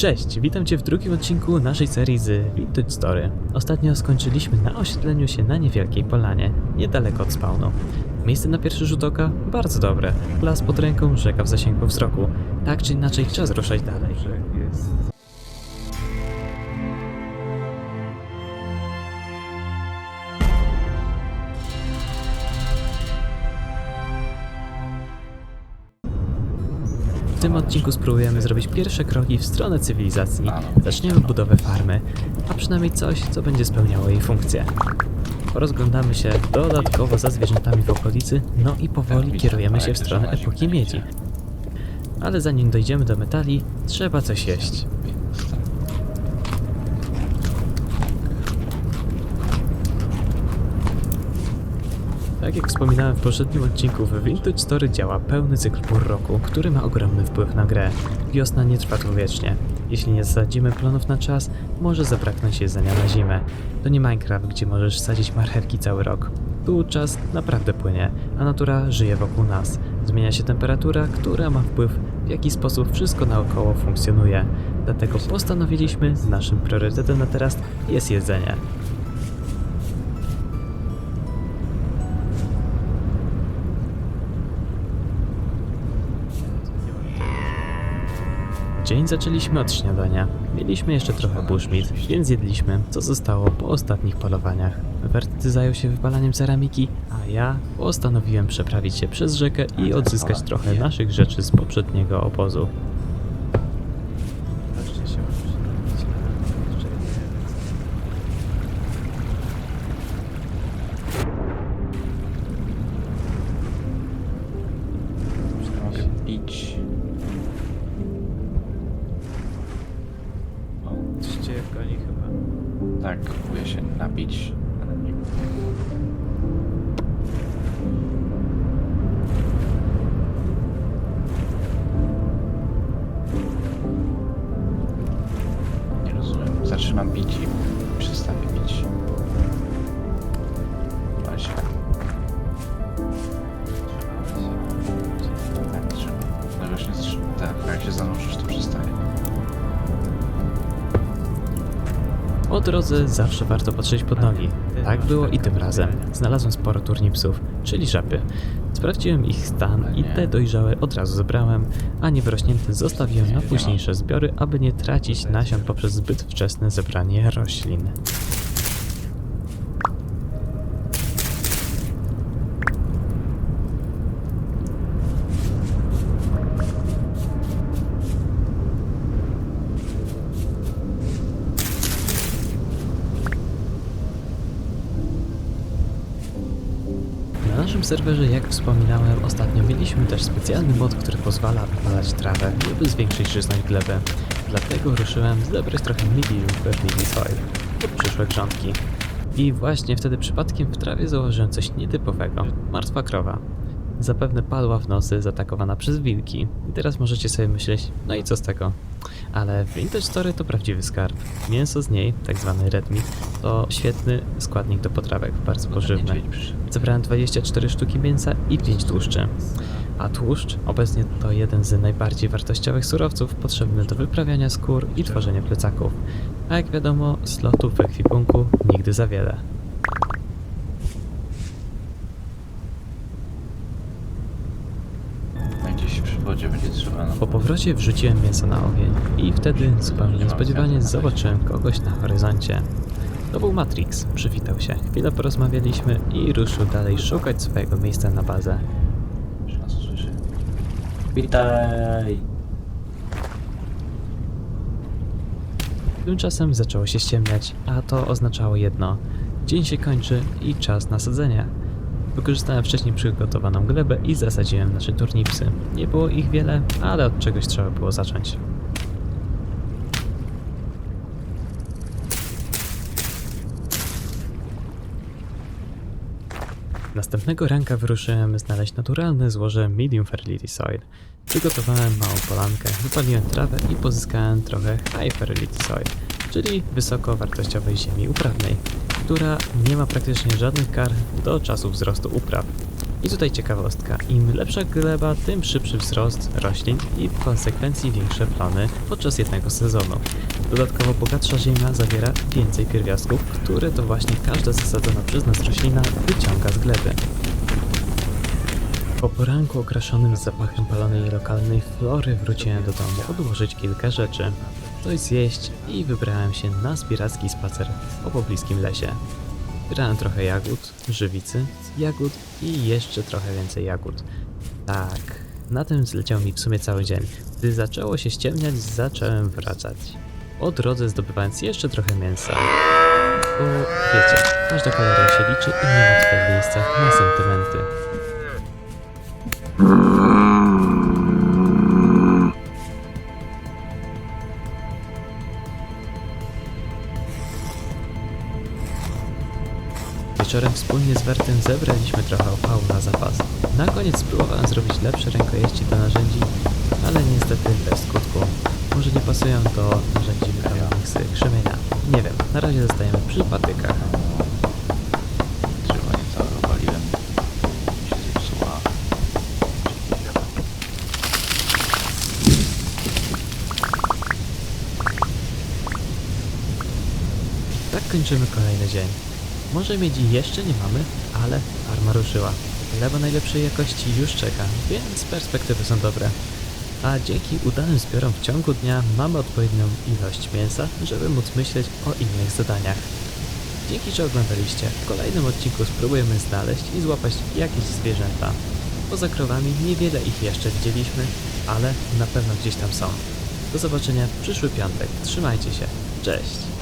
Cześć, witam Cię w drugim odcinku naszej serii z Vintage Story. Ostatnio skończyliśmy na osiedleniu się na niewielkiej polanie, niedaleko od spawnu. Miejsce na pierwszy rzut oka bardzo dobre. Las pod ręką, rzeka w zasięgu wzroku. Tak czy inaczej, czas ruszać dalej. W tym odcinku spróbujemy zrobić pierwsze kroki w stronę cywilizacji. Zaczniemy budowę farmy, a przynajmniej coś, co będzie spełniało jej funkcję. Rozglądamy się dodatkowo za zwierzętami w okolicy, no i powoli kierujemy się w stronę epoki miedzi. Ale zanim dojdziemy do metali, trzeba coś jeść. Tak jak wspominałem w poprzednim odcinku, w Vintage Story działa pełny cykl pór roku, który ma ogromny wpływ na grę. Wiosna nie trwa tu wiecznie. Jeśli nie zasadzimy planów na czas, może zabraknąć jedzenia na zimę. To nie Minecraft, gdzie możesz sadzić marchewki cały rok. Tu czas naprawdę płynie, a natura żyje wokół nas. Zmienia się temperatura, która ma wpływ w jaki sposób wszystko naokoło funkcjonuje. Dlatego postanowiliśmy, naszym priorytetem na teraz jest jedzenie. Dzień zaczęliśmy od śniadania. Mieliśmy jeszcze trochę bushmeat, więc jedliśmy, co zostało po ostatnich polowaniach. Werty zajął się wypalaniem ceramiki, a ja postanowiłem przeprawić się przez rzekę i odzyskać trochę naszych rzeczy z poprzedniego obozu. Tak, próbuję się napić. nie- rozumiem. Zatrzymam pić i przestawię pić. Po drodze zawsze warto patrzeć pod nogi. Tak było i tym razem. Znalazłem sporo turnipsów, czyli żaby. Sprawdziłem ich stan i te dojrzałe od razu zebrałem, a niewyrośnięte zostawiłem na późniejsze zbiory, aby nie tracić nasion poprzez zbyt wczesne zebranie roślin. Serwerze, jak wspominałem ostatnio, mieliśmy też specjalny mod, który pozwala wypalać trawę, żeby zwiększyć żyzność gleby. Dlatego ruszyłem zebrać trochę medium fertility soil pod przyszłe grządki. I właśnie wtedy przypadkiem w trawie zauważyłem coś nietypowego. Martwa krowa. Zapewne padła w nocy, zaatakowana przez wilki. I teraz możecie sobie myśleć, no i co z tego? Ale Vintage Story to prawdziwy skarb. Mięso z niej, tak zwany red meat, to świetny składnik do potrawek, bardzo pożywny. Zebrałem 24 sztuki mięsa i 5 tłuszczy. A tłuszcz obecnie to jeden z najbardziej wartościowych surowców potrzebny do wyprawiania skór i tworzenia plecaków. A jak wiadomo, slotów w ekwipunku nigdy za wiele. Wodzie będzie trzeba. Po powrocie wrzuciłem mięso na ogień i wtedy zupełnie niespodziewanie zobaczyłem kogoś na horyzoncie. To był Matrix, przywitał się. Chwilę porozmawialiśmy i ruszył dalej szukać swojego miejsca na bazę. Witaj! Tymczasem zaczęło się ściemniać, a to oznaczało jedno. Dzień się kończy i czas na sadzenie. Wykorzystałem wcześniej przygotowaną glebę i zasadziłem nasze turnipsy. Nie było ich wiele, ale od czegoś trzeba było zacząć. Następnego ranka wyruszyłem znaleźć naturalne złoże medium fertility soil. Przygotowałem małą polankę, wypaliłem trawę i pozyskałem trochę high fertility soil, czyli wysokowartościowej ziemi uprawnej, która nie ma praktycznie żadnych kar do czasu wzrostu upraw. I tutaj ciekawostka, im lepsza gleba, tym szybszy wzrost roślin i w konsekwencji większe plony podczas jednego sezonu. Dodatkowo bogatsza ziemia zawiera więcej pierwiastków, które to właśnie każda zasadzona przez nas roślina wyciąga z gleby. Po poranku okraszonym zapachem palonej lokalnej flory wróciłem do domu odłożyć kilka rzeczy. Coś zjeść i wybrałem się na zbieracki spacer po pobliskim lesie. Zbierałem trochę jagód, żywicy, jagód i jeszcze trochę więcej jagód. Tak, na tym zleciał mi w sumie cały dzień. Gdy zaczęło się ściemniać, zacząłem wracać. Po drodze zdobywając jeszcze trochę mięsa. Bo wiecie, każda kaloria się liczy i nie ma tutaj miejsca na sentymenty. Wieczorem wspólnie z Wertem zebraliśmy trochę opału na zapas. Na koniec spróbowałem zrobić lepsze rękojeści do narzędzi, ale niestety bez skutku. Może nie pasują do narzędzi wykonanych z krzemienia. Nie wiem, na razie zostajemy przy patykach. Tak kończymy kolejny dzień. Może miedzi jeszcze nie mamy, ale farma ruszyła. Lewa najlepszej jakości już czeka, więc perspektywy są dobre. A dzięki udanym zbiorom w ciągu dnia mamy odpowiednią ilość mięsa, żeby móc myśleć o innych zadaniach. Dzięki, że oglądaliście. W kolejnym odcinku spróbujemy znaleźć i złapać jakieś zwierzęta. Poza krowami niewiele ich jeszcze widzieliśmy, ale na pewno gdzieś tam są. Do zobaczenia w przyszły piątek. Trzymajcie się. Cześć!